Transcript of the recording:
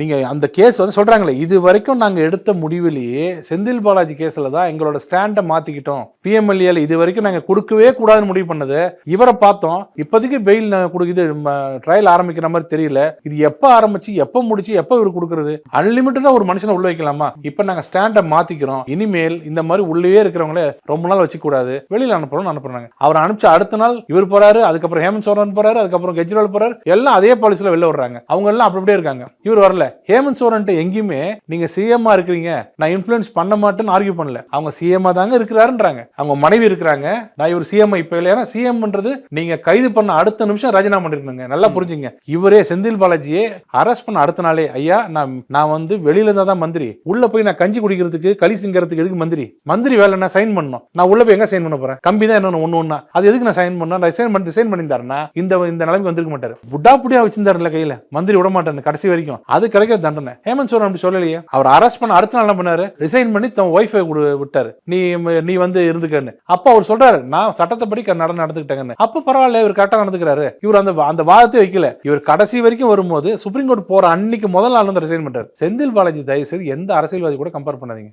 நீங்கள் அந்த கேஸ் வந்து சொல்கிறாங்களே இது வரைக்கும் நாங்கள் எடுத்த முடிவிலேயே செந்தில் பாலாஜி கேஸில் தான் எங்களோட ஸ்டாண்டை மாற்றிக்கிட்டோம் பிஎம்எல்ஏல இது வரைக்கும் நாங்கள் கொடுக்கவே கூடாதுன்னு முடிவு பண்ணது. இவரை பார்த்தோம். இப்போதைக்கு பெயில் கொடுக்குது ட்ரையல் ஆரம்பிக்கிற மாதிரி தெரியல. இது எப்போ ஆரம்பிச்சு எப்போ முடிச்சு எப்போ இவர் கொடுக்குறது? அன்லிமிட்டடாக ஒரு மனுஷனை உள்ள வைக்கலாமா? இப்போ நாங்கள் ஸ்டாண்டை மாற்றிக்கிறோம் இனிமேல் இந்த மாதிரி உள்ளே இருக்கிறவங்களே ரொம்ப நாள் வச்சுக்க கூடாது வெளியில அனுப்புறோம் அனுப்புறாங்க. அவர் அனுப்பிச்சு அடுத்த நாள் இவர் போறாரு அதுக்கப்புறம் ஹேமந்த் சோரன் போறாரு அதுக்கப்புறம் கெஜ்ரிவால் போறாரு எல்லாம் அதே பாலிசியில் வெளில விடுறாங்க. அவங்க எல்லாம் அப்படி அப்படியே இருக்காங்க. இவர் வரல. ஹேமந்த் சோரன் எங்கேயுமே நீங்க சிஎம்மா இருக்கிறீங்க நான் இன்ஃபுளுன்ஸ் பண்ண மாட்டேன்னு ஆர்கியூ பண்ணல. அவங்க சிஎம்மா தாங்க இருக்கிறாருன்றாங்க. அவங்க மனைவி இருக்கிறாங்க. நான் இவர் சிஎம் இப்ப இல்ல. ஏன்னா சிஎம்ன்றது நீங்க கைது பண்ண அடுத்த நிமிஷம் ராஜினாமா பண்ணிருக்கீங்க நல்லா புரிஞ்சுங்க. இவரே செந்தில் பாலாஜியே அரெஸ்ட் பண்ண அடுத்த நாளே ஐயா நான் நான் வந்து வெளியில இருந்தா தான் மந்திரி. உள்ள போய் நான் கஞ்சி குடிக்கிறதுக்கு களி சிங்கிறதுக்கு எதுக்கு மந்திரி? மந்திரி வேலை நான் சைன் பண்ணணும். நான் உள்ள போய் எங்க சைன் பண்ண போறேன்? கம்பி தான் என்ன ஒண்ணு ஒண்ணா. அது எதுக்கு நான் சைன் பண்ணா சைன் பண்ணி சைன் பண்ணியிருந்தாருன்னா இந்த இந்த நிலைமைக்கு வந்திருக்க மாட்டாரு. புட்டா புடியா வச்சிருந்தாருல கையில. மந்திரி விட மாட்டாரு கடைசி வரைக்கும். அது கிடைக்கிற தண்டனை. ஹேமந்த் சோரன் அப்படி சொல்லலையே. அவர் அரெஸ்ட் பண்ண அடுத்த நாள் என்ன பண்ணாரு? ரிசைன் பண்ணி தன் ஒய்ஃபை விட்டாரு. நீ நீ வந்து இருந்துக்கன்னு. அப்ப அவர் சொல்றாரு நான் சட்டத்தைப்படி க- நடந்து நடந்துக்கிட்டேங்கன்னு. அப்ப பரவாயில்ல இவர் கரெக்டா நடந்துக்கிறாரு. இவர் அந்த அந்த வாதத்தை வைக்கல. இவர் கடைசி வரைக்கும் வரும்போது சுப்ரீம் கோர்ட் போற அன்னைக்கு முதல் நாள் வந்து ரிசைன் பண்றாரு செந்தில் பாலாஜி தயவு செய்து எந்த அரசியல்வாதி கூட கம்பேர் பண்ணாதீங்க.